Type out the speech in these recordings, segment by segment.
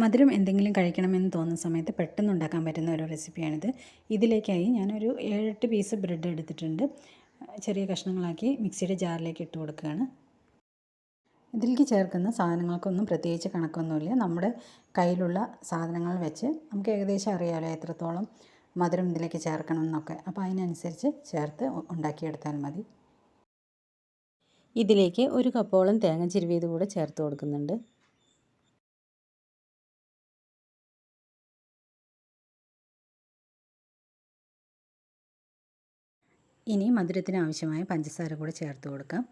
മധുരം എന്തെങ്കിലും കഴിക്കണമെന്ന് തോന്നുന്ന സമയത്ത് പെട്ടെന്ന് ഉണ്ടാക്കാൻ പറ്റുന്ന ഒരു റെസിപ്പിയാണിത്. ഇതിലേക്കായി ഞാനൊരു ഏഴെട്ട് പീസ് ബ്രെഡ് എടുത്തിട്ടുണ്ട്. ചെറിയ കഷ്ണങ്ങളാക്കി മിക്സിയുടെ ജാറിലേക്ക് ഇട്ട് കൊടുക്കുകയാണ്. ഇതിലേക്ക് ചേർക്കുന്ന സാധനങ്ങൾക്കൊന്നും പ്രത്യേകിച്ച് കണക്കൊന്നുമില്ല. നമ്മുടെ കയ്യിലുള്ള സാധനങ്ങൾ വെച്ച് നമുക്ക് ഏകദേശം അറിയാമല്ലോ എത്രത്തോളം മധുരം ഇതിലേക്ക് ചേർക്കണം എന്നൊക്കെ അപ്പോൾ അതിനനുസരിച്ച് ചേർത്ത് ഉണ്ടാക്കിയെടുത്താൽ മതി. ഇതിലേക്ക് ഒരു കപ്പോളം തേങ്ങ ചിരുവിയത് കൂടെ ചേർത്ത് കൊടുക്കുന്നുണ്ട്. ഇനി മധുരത്തിന് ആവശ്യമായ പഞ്ചസാര കൂടെ ചേർത്ത് കൊടുക്കാം.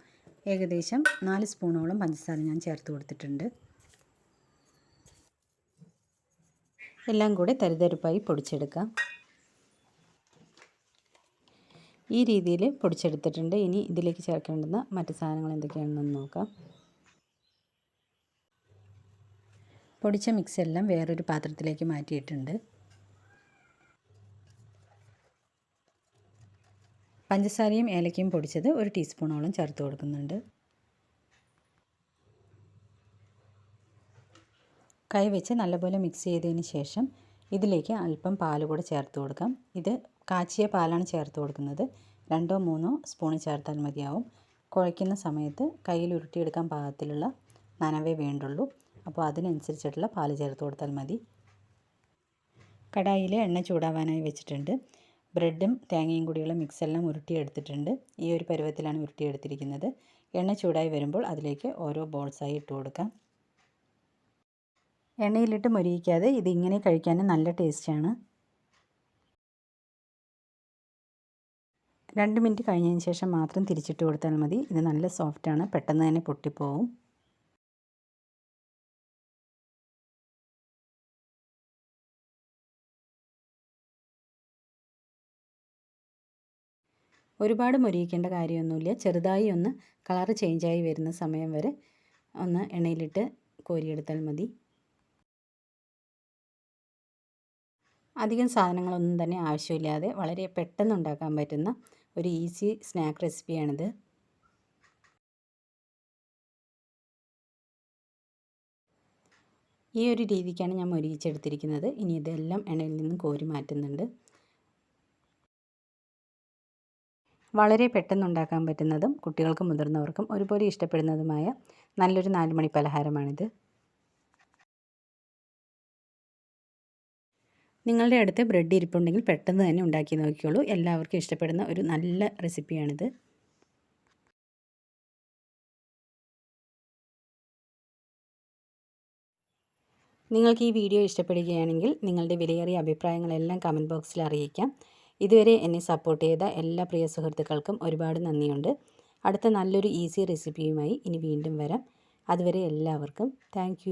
ഏകദേശം നാല് സ്പൂണോളം പഞ്ചസാര ഞാൻ ചേർത്ത് കൊടുത്തിട്ടുണ്ട്. എല്ലാം കൂടെ തരിതരിപ്പായി പൊടിച്ചെടുക്കാം. ഈ രീതിയിൽ പൊടിച്ചെടുത്തിട്ടുണ്ട്. ഇനി ഇതിലേക്ക് ചേർക്കേണ്ടുന്ന മറ്റ് സാധനങ്ങൾ എന്തൊക്കെയാണെന്ന് നോക്കാം. പൊടിച്ച മിക്സ് എല്ലാം വേറൊരു പാത്രത്തിലേക്ക് മാറ്റിയിട്ടുണ്ട്. പഞ്ചസാരയും ഏലക്കയും പൊടിച്ചത് ഒരു ടീസ്പൂണോളം ചേർത്ത് കൊടുക്കുന്നുണ്ട്. കൈ വെച്ച് നല്ലപോലെ മിക്സ് ചെയ്തതിന് ശേഷം ഇതിലേക്ക് അല്പം പാൽ കൂടെ ചേർത്ത് കൊടുക്കാം. ഇത് കാച്ചിയ പാലാണ് ചേർത്ത് കൊടുക്കുന്നത്. രണ്ടോ മൂന്നോ സ്പൂൺ ചേർത്താൽ മതിയാവും. കുഴയ്ക്കുന്ന സമയത്ത് കയ്യിൽ ഉരുട്ടിയെടുക്കാൻ പാകത്തിലുള്ള നനവേ വേണ്ടുള്ളൂ. അപ്പോൾ അതിനനുസരിച്ചിട്ടുള്ള പാൽ ചേർത്ത് കൊടുത്താൽ മതി. കടായിൽ എണ്ണ ചൂടാവാനായി വെച്ചിട്ടുണ്ട്. ബ്രെഡും തേങ്ങയും കൂടിയുള്ള മിക്സെല്ലാം ഉരുട്ടിയെടുത്തിട്ടുണ്ട്. ഈ ഒരു പരുവത്തിലാണ് ഉരുട്ടിയെടുത്തിരിക്കുന്നത്. എണ്ണ ചൂടായി വരുമ്പോൾ അതിലേക്ക് ഓരോ ബോൾസായി ഇട്ട് കൊടുക്കാം. എണ്ണയിലിട്ട് മൊരിയിക്കാതെ ഇതിങ്ങനെ കഴിക്കാൻ നല്ല ടേസ്റ്റാണ്. രണ്ട് മിനിറ്റ് കഴിഞ്ഞതിന് ശേഷം മാത്രം തിരിച്ചിട്ട് കൊടുത്താൽ മതി. ഇത് നല്ല സോഫ്റ്റാണ്. പെട്ടെന്ന് തന്നെ പൊട്ടിപ്പോവും. ഒരുപാട് മൊരിയിക്കേണ്ട കാര്യമൊന്നുമില്ല. ചെറുതായി ഒന്ന് കളറ് ചേഞ്ചായി വരുന്ന സമയം വരെ ഒന്ന് എണ്ണയിലിട്ട് കോരിയെടുത്താൽ മതി. അധികം സാധനങ്ങളൊന്നും തന്നെ ആവശ്യമില്ലാതെ വളരെ പെട്ടെന്ന് ഉണ്ടാക്കാൻ പറ്റുന്ന ഒരു ഈസി സ്നാക്ക് റെസിപ്പിയാണിത്. ഈ ഒരു രീതിക്കാണ് ഞാൻ മൊരിയിച്ചെടുത്തിരിക്കുന്നത്. ഇനി ഇതെല്ലാം എണ്ണയിൽ നിന്നും കോരി മാറ്റുന്നുണ്ട്. വളരെ പെട്ടെന്ന് ഉണ്ടാക്കാൻ പറ്റുന്നതും കുട്ടികൾക്കും മുതിർന്നവർക്കും ഒരുപോലെ ഇഷ്ടപ്പെടുന്നതുമായ നല്ലൊരു നാലുമണി പലഹാരമാണിത്. നിങ്ങളുടെ അടുത്ത് ബ്രെഡ് ഇരിപ്പുണ്ടെങ്കിൽ പെട്ടെന്ന് തന്നെ ഉണ്ടാക്കി നോക്കിയോളൂ എല്ലാവർക്കും ഇഷ്ടപ്പെടുന്ന ഒരു നല്ല റെസിപ്പിയാണിത്. നിങ്ങൾക്ക് ഈ വീഡിയോ ഇഷ്ടപ്പെടുകയാണെങ്കിൽ നിങ്ങളുടെ വിലയേറിയ അഭിപ്രായങ്ങളെല്ലാം കമന്റ് ബോക്സിൽ അറിയിക്കാം. ഇതുവരെ എന്നെ സപ്പോർട്ട് ചെയ്ത എല്ലാ പ്രിയ സുഹൃത്തുക്കൾക്കും ഒരുപാട് നന്ദിയുണ്ട്. അടുത്ത നല്ലൊരു ഈസി റെസിപ്പിയുമായി ഇനി വീണ്ടും വരാം. അതുവരെ എല്ലാവർക്കും താങ്ക്